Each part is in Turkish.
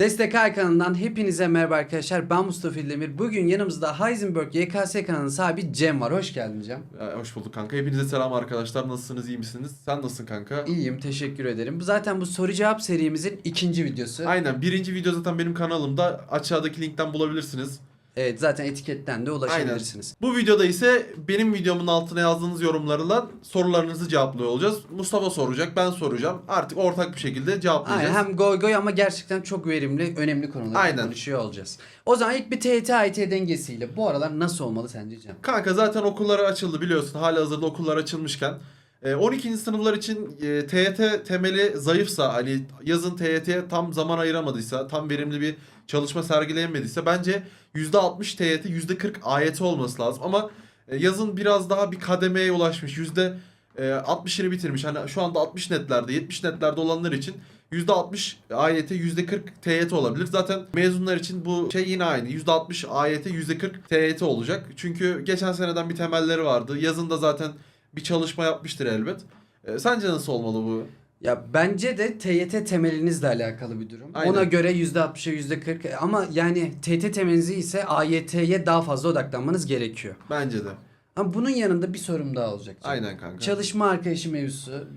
Destek Ay kanalından hepinize merhaba arkadaşlar. Ben Mustafa İldemir. Bugün yanımızda Heisenberg YKS kanalının sahibi Cem var. Hoş geldin Cem. Ya, hoş bulduk kanka. Hepinize selam arkadaşlar. Nasılsınız? iyi misiniz? Sen nasılsın kanka? İyiyim, teşekkür ederim. Bu zaten bu soru cevap serimizin ikinci videosu. Aynen. Birinci video zaten benim kanalımda. Aşağıdaki linkten bulabilirsiniz. Evet, zaten etiketten de ulaşabilirsiniz. Bu videoda ise benim videomun altına yazdığınız yorumlarla sorularınızı cevaplıyor olacağız. Mustafa soracak, ben soracağım. Artık ortak bir şekilde Aynen, cevaplayacağız. hem goy goy ama gerçekten çok verimli, önemli konular Aynen. konuşuyor olacağız. O zaman ilk bir TYT-AYT dengesiyle bu aralar nasıl olmalı sence Cem? Kanka zaten okullar açıldı biliyorsun. Hala hazırda okullar açılmışken. E, 12. sınıflar için e, TYT temeli zayıfsa hani yazın TYT'ye tam zaman ayıramadıysa tam verimli bir çalışma sergileyemediyse bence %60 TYT %40 AYT olması lazım ama e, yazın biraz daha bir kademeye ulaşmış yüzde e, %60'ını bitirmiş hani şu anda 60 netlerde 70 netlerde olanlar için %60 AYT %40 TYT olabilir. Zaten mezunlar için bu şey yine aynı. %60 AYT %40 TYT olacak. Çünkü geçen seneden bir temelleri vardı. Yazında zaten bir çalışma yapmıştır elbet. E, sence nasıl olmalı bu? Ya bence de TYT temelinizle alakalı bir durum. Aynen. Ona göre %60'a %40 ama yani TYT temelinizi ise AYT'ye daha fazla odaklanmanız gerekiyor. Bence de. Ama bunun yanında bir sorum daha olacak. canım. Aynen kanka. Çalışma arkadaşı mevzusu.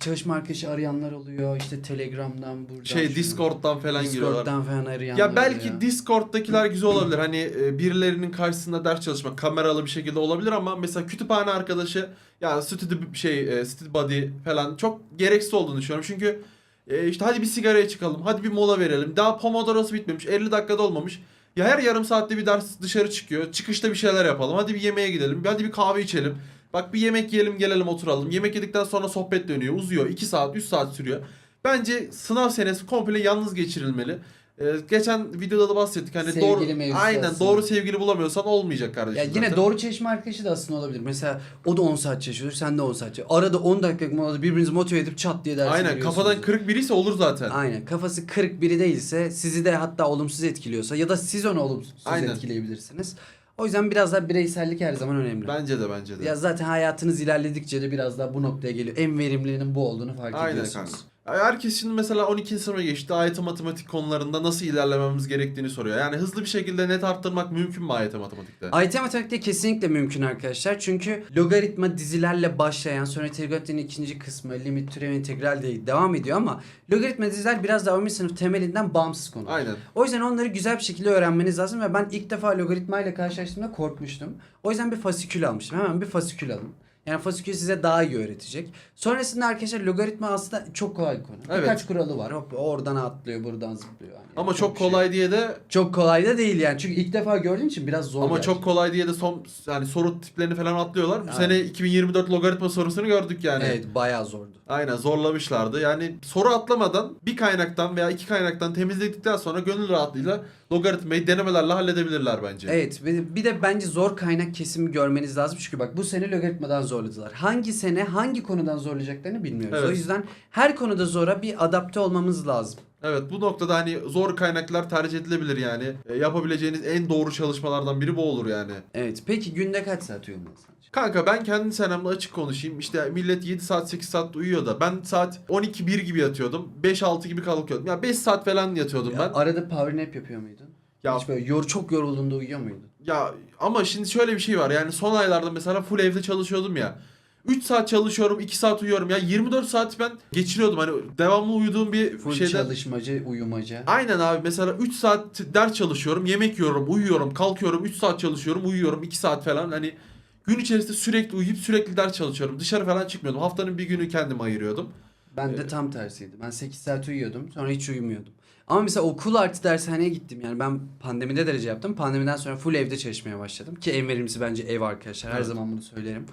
Çalışma arkadaşı arayanlar oluyor. İşte Telegram'dan buradan. şey şuradan. Discord'dan falan giriyorlar. Discord'dan falan arayanlar Ya belki oluyor. Discord'dakiler güzel olabilir. Hani e, birilerinin karşısında ders çalışmak kameralı bir şekilde olabilir ama mesela kütüphane arkadaşı ya stüdyo şey e, stüdyo buddy falan çok gereksiz olduğunu düşünüyorum. Çünkü e, işte hadi bir sigaraya çıkalım. Hadi bir mola verelim. Daha Pomodoro'su bitmemiş. 50 dakikada olmamış. Ya her yarım saatte bir ders dışarı çıkıyor. Çıkışta bir şeyler yapalım. Hadi bir yemeğe gidelim. Hadi bir kahve içelim. Bak bir yemek yiyelim gelelim oturalım. Yemek yedikten sonra sohbet dönüyor. Uzuyor. 2 saat 3 saat sürüyor. Bence sınav senesi komple yalnız geçirilmeli. Ee, geçen videoda da bahsettik hani Sevgili doğru mevzusu aynen aslında. doğru sevgili bulamıyorsan olmayacak kardeşim. Ya yine zaten. doğru çalışma arkadaşı da aslında olabilir. Mesela o da 10 saat çalışıyordur, sen de 10 saat çalışıyorsun. Arada 10 dakika molada birbirinizi motive edip çat diye dersi Aynen veriyorsunuz. kafadan kırık biriyse olur zaten. Aynen. Kafası kırık biri değilse, sizi de hatta olumsuz etkiliyorsa ya da siz onu olumsuz Aynen. etkileyebilirsiniz. O yüzden biraz daha bireysellik her zaman önemli. Bence de bence de. Ya zaten hayatınız ilerledikçe de biraz daha bu noktaya geliyor. En verimlinin bu olduğunu fark Aynen ediyorsunuz. kanka. Herkes şimdi mesela 12. sınıfa geçti. AYT matematik konularında nasıl ilerlememiz gerektiğini soruyor. Yani hızlı bir şekilde net arttırmak mümkün mü AYT matematikte? AYT matematikte kesinlikle mümkün arkadaşlar. Çünkü logaritma dizilerle başlayan sonra trigonometrinin ikinci kısmı limit, türev, integral diye devam ediyor ama logaritma diziler biraz daha 11. sınıf temelinden bağımsız konu. Aynen. O yüzden onları güzel bir şekilde öğrenmeniz lazım ve ben ilk defa logaritma ile karşılaştığımda korkmuştum. O yüzden bir fasikül almıştım. Hemen bir fasikül alın. Yani fasikül size daha iyi öğretecek. Sonrasında arkadaşlar logaritma aslında çok kolay bir konu. Evet. Birkaç kuralı var. Hop oradan atlıyor, buradan zıplıyor. Yani Ama çok çok şey kolay diye de çok kolay da değil yani. Çünkü ilk defa gördüğün için biraz zor. ama gerçekten. çok kolay diye de son yani soru tiplerini falan atlıyorlar. Bu Aynen. sene 2024 logaritma sorusunu gördük yani. Evet bayağı zordu. Aynen zorlamışlardı. Yani soru atlamadan bir kaynaktan veya iki kaynaktan temizledikten sonra gönül rahatlığıyla logaritmayı denemelerle halledebilirler bence. Evet ve bir de bence zor kaynak kesimi görmeniz lazım. Çünkü bak bu sene logaritmadan zorladılar. Hangi sene hangi konudan zorlayacaklarını bilmiyoruz. Evet. O yüzden her konuda zora bir adapte olmamız lazım. Evet bu noktada hani zor kaynaklar tercih edilebilir yani. E, yapabileceğiniz en doğru çalışmalardan biri bu olur yani. Evet peki günde kaç saat uyumalısın? Kanka ben kendi senemle açık konuşayım. İşte millet 7 saat 8 saat uyuyor da ben saat 12-1 gibi yatıyordum. 5-6 gibi kalkıyordum. Ya 5 saat falan yatıyordum ben. Ya, arada power nap yapıyor muydun? Ya Hiç böyle yor, çok yorulduğunda uyuyor muydun? Ya ama şimdi şöyle bir şey var. Yani son aylarda mesela full evde çalışıyordum ya. 3 saat çalışıyorum, 2 saat uyuyorum. Ya 24 saat ben geçiriyordum. Hani devamlı uyuduğum bir Full şeyden. çalışmacı, uyumaca. Aynen abi mesela 3 saat ders çalışıyorum, yemek yiyorum, uyuyorum, kalkıyorum, 3 saat çalışıyorum, uyuyorum 2 saat falan. Hani gün içerisinde sürekli uyuyup sürekli ders çalışıyorum. Dışarı falan çıkmıyordum. Haftanın bir günü kendime ayırıyordum. Ben de tam tersiydi. Ben 8 saat uyuyordum sonra hiç uyumuyordum. Ama mesela okul artı dershaneye gittim. Yani ben pandemide derece yaptım. Pandemiden sonra full evde çalışmaya başladım. Ki en verimlisi bence ev arkadaşlar. Her Evet. zaman bunu söylerim.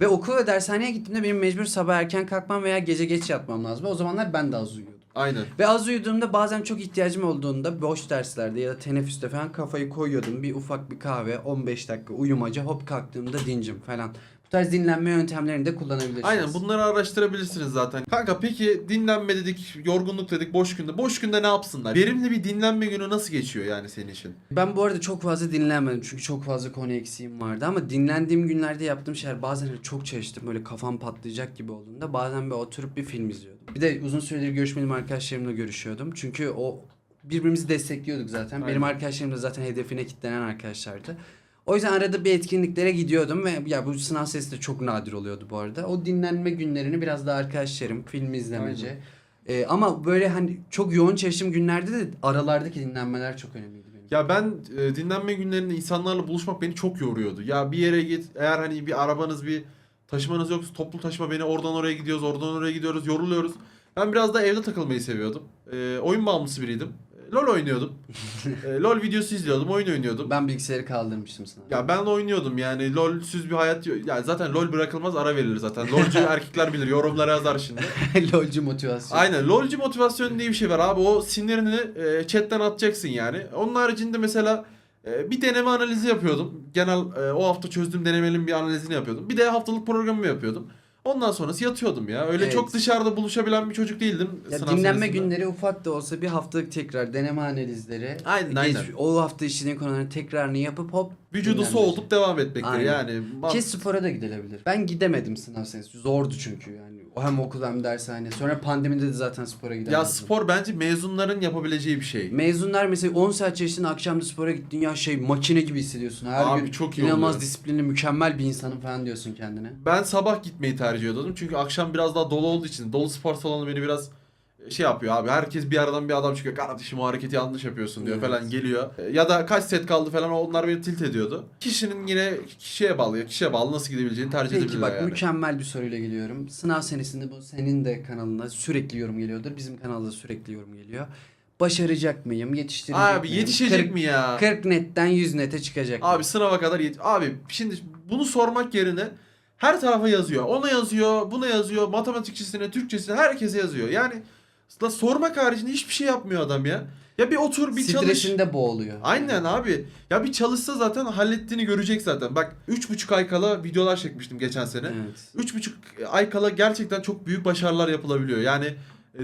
Ve okul ve dershaneye gittiğimde benim mecbur sabah erken kalkmam veya gece geç yatmam lazım. O zamanlar ben de az uyuyordum. Aynen. Ve az uyuduğumda bazen çok ihtiyacım olduğunda boş derslerde ya da teneffüste falan kafayı koyuyordum. Bir ufak bir kahve, 15 dakika uyumaca hop kalktığımda dincim falan. Bu tarz dinlenme yöntemlerini de kullanabilirsiniz. Aynen bunları araştırabilirsiniz zaten. Kanka peki dinlenme dedik, yorgunluk dedik, boş günde. Boş günde ne yapsınlar? Verimli bir dinlenme günü nasıl geçiyor yani senin için? Ben bu arada çok fazla dinlenmedim çünkü çok fazla konu eksiğim vardı ama dinlendiğim günlerde yaptığım şeyler bazen hani çok çalıştım böyle kafam patlayacak gibi olduğunda bazen bir oturup bir film izliyordum. Bir de uzun süredir görüşmediğim arkadaşlarımla görüşüyordum çünkü o birbirimizi destekliyorduk zaten. Benim Aynen. arkadaşlarım da zaten hedefine kitlenen arkadaşlardı. O yüzden arada bir etkinliklere gidiyordum ve ya bu sınav sesi de çok nadir oluyordu bu arada. O dinlenme günlerini biraz da arkadaşlarım, film izlemece. Ee, ama böyle hani çok yoğun çalıştığım günlerde de aralardaki dinlenmeler çok önemliydi benim. Ya ben e, dinlenme günlerinde insanlarla buluşmak beni çok yoruyordu. Ya bir yere git eğer hani bir arabanız bir taşımanız yoksa toplu taşıma beni oradan oraya gidiyoruz oradan oraya gidiyoruz yoruluyoruz. Ben biraz da evde takılmayı seviyordum. E, oyun bağımlısı biriydim. LOL oynuyordum. E, LOL videosu izliyordum oyun oynuyordum. Ben bilgisayarı kaldırmıştım sana. Ya ben oynuyordum yani LOL'süz bir hayat yok. Ya zaten LOL bırakılmaz ara verilir zaten. LOL'cu erkekler bilir yorumlara yazar şimdi. LOLcu motivasyon. Aynen LOL'cu motivasyon diye bir şey var abi. O sinirini e, chatten atacaksın yani. Onun haricinde mesela e, bir deneme analizi yapıyordum. Genel e, o hafta çözdüğüm denemelerin bir analizini yapıyordum. Bir de haftalık programımı yapıyordum. Ondan sonrası yatıyordum ya. Öyle Evet. çok dışarıda buluşabilen bir çocuk değildim. Ya sınav dinlenme senesinde. günleri ufak da olsa bir haftalık tekrar deneme analizleri. Aynen, geç- aynen. O hafta işlediğin konuların tekrarını yapıp hop Vücudu dinlenmeci. soğutup devam etmektir Aynen. yani. Ki spora da gidilebilir. Ben gidemedim sınav senesi. Zordu çünkü yani. Hem okul hem dershane. Sonra pandemide de zaten spora gidemedim. Ya spor bence mezunların yapabileceği bir şey. Mezunlar mesela 10 saat çalıştın akşam da spora gittin ya şey makine gibi hissediyorsun. Her Abi gün çok iyi inanılmaz oluyor. disiplinli mükemmel bir insanım falan diyorsun kendine. Ben sabah gitmeyi tercih ediyordum. Çünkü akşam biraz daha dolu olduğu için dolu spor salonu beni biraz şey yapıyor abi. Herkes bir aradan bir adam çıkıyor. Kardeşim o hareketi yanlış yapıyorsun diyor Evet. falan geliyor. Ya da kaç set kaldı falan onlar beni tilt ediyordu. Kişinin yine kişiye bağlı ya. Kişiye bağlı nasıl gidebileceğini tercih Peki edebilirler bak yani. mükemmel bir soruyla geliyorum. Sınav senesinde bu senin de kanalına sürekli yorum geliyordur. Bizim kanalda sürekli yorum geliyor. Başaracak mıyım? Yetiştirecek Abi miyim? yetişecek 40 mi ya? 40 netten 100 nete çıkacak. mı? Abi sınava kadar yet Abi şimdi bunu sormak yerine her tarafa yazıyor. Ona yazıyor, buna yazıyor, matematikçisine, Türkçesine herkese yazıyor. Yani la sormak haricinde hiçbir şey yapmıyor adam ya. Ya bir otur bir çalış. Stresinde boğuluyor. Aynen abi. Ya bir çalışsa zaten hallettiğini görecek zaten. Bak 3,5 ay kala videolar çekmiştim geçen sene. Evet. 3,5 ay kala gerçekten çok büyük başarılar yapılabiliyor. Yani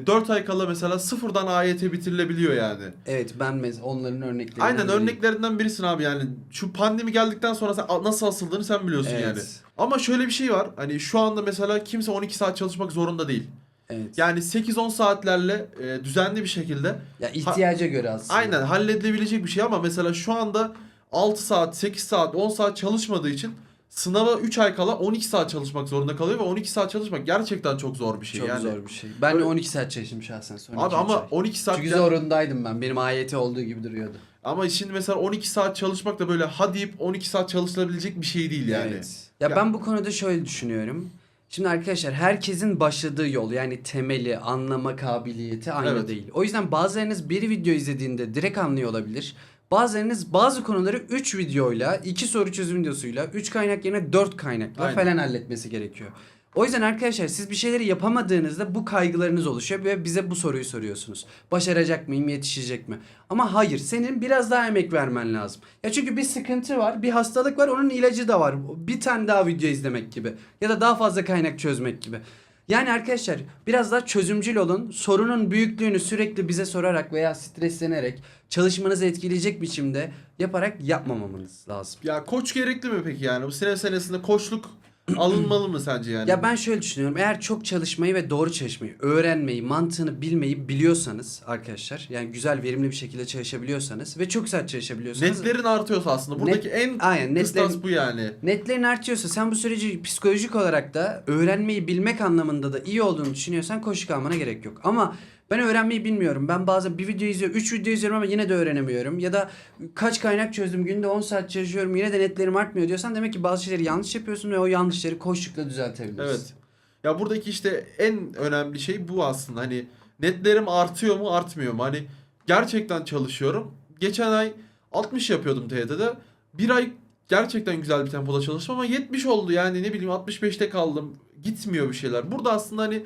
4 ay kala mesela sıfırdan AYT bitirilebiliyor yani. Evet ben mes- onların örneklerinden Aynen örneklerinden birisin abi yani. Şu pandemi geldikten sonra sen nasıl asıldığını sen biliyorsun Evet. yani. Ama şöyle bir şey var. Hani şu anda mesela kimse 12 saat çalışmak zorunda değil. Evet. Yani 8-10 saatlerle e, düzenli bir şekilde Ya ihtiyaca göre aslında. Aynen halledilebilecek bir şey ama mesela şu anda 6 saat, 8 saat, 10 saat çalışmadığı için sınava 3 ay kala 12 saat çalışmak zorunda kalıyor ve 12 saat çalışmak gerçekten çok zor bir şey Çok yani. zor bir şey. Ben Öyle- 12 saat çalıştım şahsen. Son Abi iki, üç ama ay. 12 saat Çünkü zorundaydım ben. Benim AYT olduğu gibi duruyordu. ama şimdi mesela 12 saat çalışmak da böyle ha deyip 12 saat çalışılabilecek bir şey değil yani. Evet. Ya, Ya- ben bu konuda şöyle düşünüyorum. Şimdi arkadaşlar herkesin başladığı yol yani temeli, anlama kabiliyeti aynı Evet. değil. O yüzden bazılarınız bir video izlediğinde direkt anlıyor olabilir. Bazılarınız bazı konuları 3 videoyla, 2 soru çözüm videosuyla, 3 kaynak yerine 4 kaynakla Aynen. falan halletmesi gerekiyor. O yüzden arkadaşlar siz bir şeyleri yapamadığınızda bu kaygılarınız oluşuyor ve bize bu soruyu soruyorsunuz. Başaracak mıyım, yetişecek mi? Ama hayır, senin biraz daha emek vermen lazım. Ya çünkü bir sıkıntı var, bir hastalık var, onun ilacı da var. Bir tane daha video izlemek gibi ya da daha fazla kaynak çözmek gibi. Yani arkadaşlar biraz daha çözümcül olun. Sorunun büyüklüğünü sürekli bize sorarak veya streslenerek çalışmanızı etkileyecek biçimde yaparak yapmamamanız lazım. Ya koç gerekli mi peki yani? Bu sınav senesinde koçluk alınmalı mı sence yani? Ya ben şöyle düşünüyorum. Eğer çok çalışmayı ve doğru çalışmayı, öğrenmeyi, mantığını bilmeyi biliyorsanız arkadaşlar, yani güzel, verimli bir şekilde çalışabiliyorsanız ve çok güzel çalışabiliyorsanız Netlerin artıyorsa aslında buradaki en aynen netlerin, bu yani. netlerin artıyorsa sen bu süreci psikolojik olarak da öğrenmeyi bilmek anlamında da iyi olduğunu düşünüyorsan koşu kalmana gerek yok. Ama ben öğrenmeyi bilmiyorum. Ben bazen bir video izliyorum, 3 video izliyorum ama yine de öğrenemiyorum. Ya da kaç kaynak çözdüm, günde 10 saat çalışıyorum yine de netlerim artmıyor diyorsan demek ki bazı şeyleri yanlış yapıyorsun ve o yanlışları koşlukla düzeltebilirsin. Evet. Ya buradaki işte en önemli şey bu aslında. Hani netlerim artıyor mu artmıyor mu? Hani gerçekten çalışıyorum. Geçen ay 60 yapıyordum TYT'de. Bir ay gerçekten güzel bir tempoda çalıştım ama 70 oldu yani ne bileyim 65'te kaldım. Gitmiyor bir şeyler. Burada aslında hani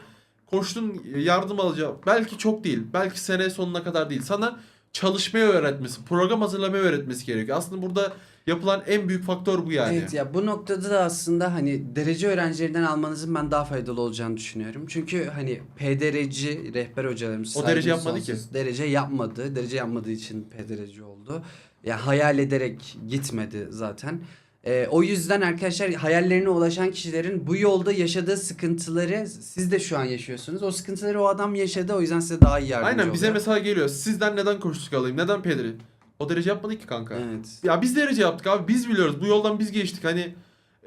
koçun yardım alacağı belki çok değil. Belki sene sonuna kadar değil. Sana çalışmayı öğretmesi, program hazırlamayı öğretmesi gerekiyor. Aslında burada yapılan en büyük faktör bu yani. Evet ya bu noktada da aslında hani derece öğrencilerinden almanızın ben daha faydalı olacağını düşünüyorum. Çünkü hani PDR'ci rehber hocalarımız O derece yapmadı sonsuz. Derece yapmadı. Derece yapmadığı için PDR'ci oldu. Ya hayal ederek gitmedi zaten. Ee, o yüzden arkadaşlar hayallerine ulaşan kişilerin bu yolda yaşadığı sıkıntıları siz de şu an yaşıyorsunuz. O sıkıntıları o adam yaşadı o yüzden size daha iyi yardımcı Aynen bize oluyor. mesela geliyor. Sizden neden koştuk alayım? Neden Pedri? O derece yapmadık ki kanka. Evet. Ya biz derece yaptık abi. Biz biliyoruz. Bu yoldan biz geçtik. Hani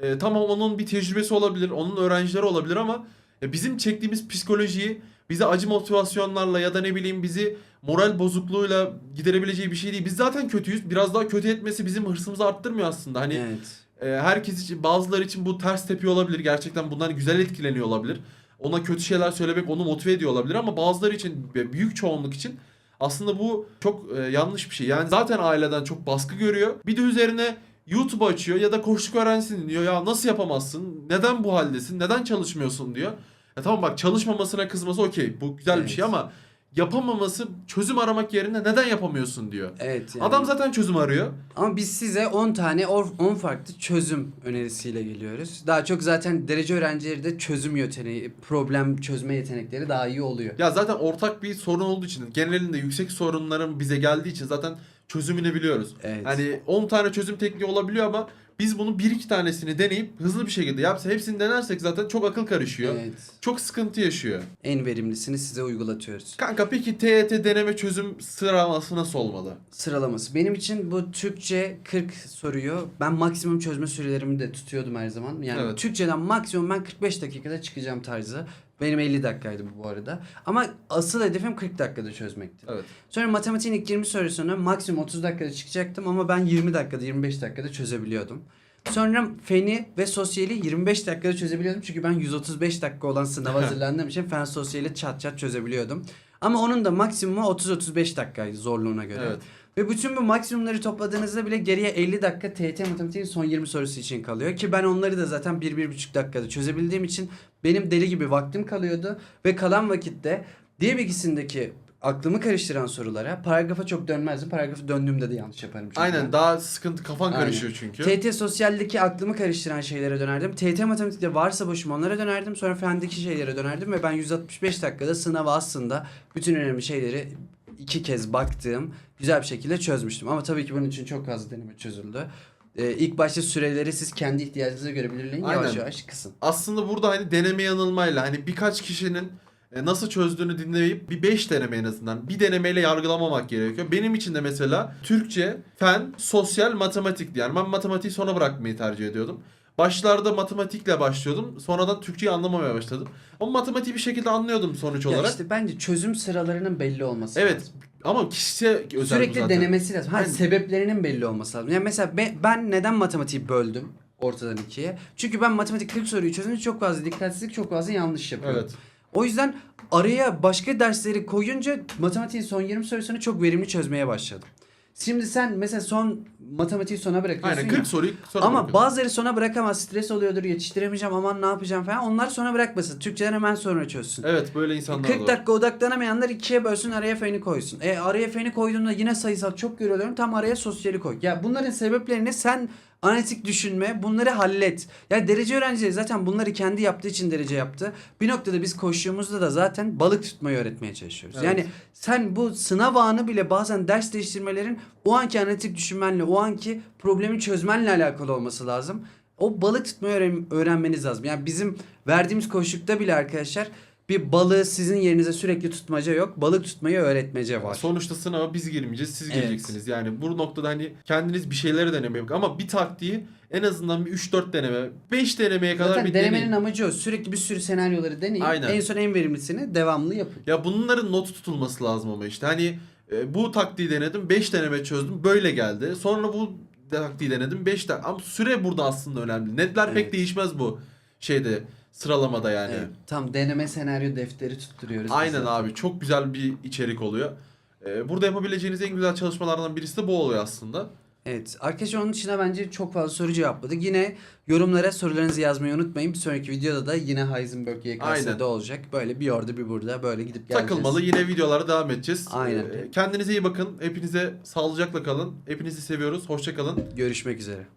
e, tamam onun bir tecrübesi olabilir. Onun öğrencileri olabilir ama e, bizim çektiğimiz psikolojiyi bize acı motivasyonlarla ya da ne bileyim bizi moral bozukluğuyla giderebileceği bir şey değil. Biz zaten kötüyüz. Biraz daha kötü etmesi bizim hırsımızı arttırmıyor aslında. Hani Evet. e, herkes için bazıları için bu ters tepiyor olabilir. Gerçekten bundan güzel etkileniyor olabilir. Ona kötü şeyler söylemek onu motive ediyor olabilir ama bazıları için büyük çoğunluk için aslında bu çok e, yanlış bir şey. Yani zaten aileden çok baskı görüyor. Bir de üzerine YouTube açıyor ya da koçluk öğrensin diyor. Ya nasıl yapamazsın? Neden bu haldesin? Neden çalışmıyorsun diyor. Ya tamam bak çalışmamasına kızması okey. Bu güzel bir Evet. şey ama yapamaması çözüm aramak yerine neden yapamıyorsun diyor. Evet. yani. Adam zaten çözüm arıyor. Ama biz size 10 tane or- 10 farklı çözüm önerisiyle geliyoruz. Daha çok zaten derece öğrencileri de çözüm yeteneği, problem çözme yetenekleri daha iyi oluyor. Ya zaten ortak bir sorun olduğu için genelinde yüksek sorunların bize geldiği için zaten çözümünü biliyoruz. Evet. Hani 10 tane çözüm tekniği olabiliyor ama biz bunun 1-2 tanesini deneyip hızlı bir şekilde yapsa hepsini denersek zaten çok akıl karışıyor. Evet. Çok sıkıntı yaşıyor. En verimlisini size uygulatıyoruz. Kanka peki TYT deneme çözüm sıralaması nasıl olmalı? Sıralaması. Benim için bu Türkçe 40 soruyu ben maksimum çözme sürelerimi de tutuyordum her zaman. Yani Evet. Türkçeden maksimum ben 45 dakikada çıkacağım tarzı. Benim 50 dakikaydı bu bu arada. Ama asıl hedefim 40 dakikada çözmekti. Evet. Sonra matematiğin ilk 20 sorusunu maksimum 30 dakikada çıkacaktım ama ben 20 dakikada 25 dakikada çözebiliyordum. Sonra feni ve sosyali 25 dakikada çözebiliyordum. Çünkü ben 135 dakika olan sınava hazırlandığım için fen sosyali çat çat çözebiliyordum. Ama onun da maksimumu 30-35 dakikaydı zorluğuna göre. Evet. Ve bütün bu maksimumları topladığınızda bile geriye 50 dakika TYT matematiğin son 20 sorusu için kalıyor. Ki ben onları da zaten 1-1,5 dakikada çözebildiğim için benim deli gibi vaktim kalıyordu. Ve kalan vakitte diğer bilgisindeki aklımı karıştıran sorulara paragrafa çok dönmezdim. Paragrafı döndüğümde de yanlış yaparım. çünkü. Aynen daha sıkıntı kafan Aynen. karışıyor çünkü. TYT sosyaldeki aklımı karıştıran şeylere dönerdim. TYT matematikte varsa boşum onlara dönerdim. Sonra fendeki şeylere dönerdim ve ben 165 dakikada sınava aslında bütün önemli şeyleri iki kez baktığım güzel bir şekilde çözmüştüm. Ama tabii ki bunun için çok fazla deneme çözüldü. Ee, ilk başta süreleri siz kendi ihtiyacınıza göre belirleyin. Yavaş Aynen. yavaş kısın. Aslında burada hani deneme yanılmayla hani birkaç kişinin e, nasıl çözdüğünü dinleyip bir 5 deneme en azından bir denemeyle yargılamamak gerekiyor. Benim için de mesela Türkçe, fen, sosyal, matematikti. Yani ben matematiği sona bırakmayı tercih ediyordum. Başlarda matematikle başlıyordum. Sonradan Türkçeyi anlamamaya başladım. Ama matematiği bir şekilde anlıyordum sonuç Ya olarak. işte bence çözüm sıralarının belli olması evet lazım. ama kişisel özel bu Sürekli zaten. denemesi lazım. Ha, Aynen. sebeplerinin belli olması lazım. Yani mesela ben, ben neden matematiği böldüm ortadan ikiye? Çünkü ben matematik 40 soruyu çözünce çok fazla dikkatsizlik, çok fazla yanlış yapıyorum. Evet. O yüzden araya başka dersleri koyunca matematiğin son 20 sorusunu çok verimli çözmeye başladım. Şimdi sen mesela son matematiği sona bırakıyorsun Aynen ya. 40 soruyu sonra Ama bazıları sona bırakamaz. Stres oluyordur, yetiştiremeyeceğim, aman ne yapacağım falan. Onlar sona bırakmasın. Türkçeden hemen sonra çözsün. Evet böyle insanlar 40 var. dakika odaklanamayanlar ikiye bölsün araya feni koysun. E araya feni koyduğunda yine sayısal çok görüyorum tam araya sosyali koy. Ya bunların sebeplerini sen analitik düşünme bunları hallet. Ya derece öğrencileri zaten bunları kendi yaptığı için derece yaptı. Bir noktada biz koştuğumuzda da zaten balık tutmayı öğretmeye çalışıyoruz. Evet. Yani sen bu sınav anı bile bazen ders değiştirmelerin o anki analitik düşünmenle o anki problemi çözmenle alakalı olması lazım. O balık tutmayı öğren- öğrenmeniz lazım. Yani bizim verdiğimiz koşukta bile arkadaşlar bir balığı sizin yerinize sürekli tutmaca yok. Balık tutmayı öğretmece var. Sonuçta sınava biz girmeyeceğiz, siz Evet. gireceksiniz. Yani bu noktada hani kendiniz bir şeyleri denemeyin. Ama bir taktiği en azından bir 3-4 deneme, 5 denemeye kadar Zaten bir denemenin deneyin. amacı o. Sürekli bir sürü senaryoları deneyin. Aynen. En son en verimlisini devamlı yapın. Ya bunların not tutulması lazım ama işte. Hani e, bu taktiği denedim, 5 deneme çözdüm, böyle geldi. Sonra bu taktiği denedim, 5 tane. Ama süre burada aslında önemli. Netler Evet. pek değişmez bu şeyde sıralamada yani. Evet. Tam deneme senaryo defteri tutturuyoruz. Aynen zaten. abi çok güzel bir içerik oluyor. Ee, burada yapabileceğiniz en güzel çalışmalardan birisi de bu oluyor aslında. Evet. Arkadaşlar onun dışında bence çok fazla soru cevapladık. Yine yorumlara sorularınızı yazmayı unutmayın. Bir sonraki videoda da yine Heisenberg. YKS'de olacak. Böyle bir orada bir burada böyle gidip geleceğiz. Takılmalı yine videolara devam edeceğiz. Aynen. Ee, kendinize iyi bakın. Hepinize sağlıcakla kalın. Hepinizi seviyoruz. Hoşça kalın. Görüşmek üzere.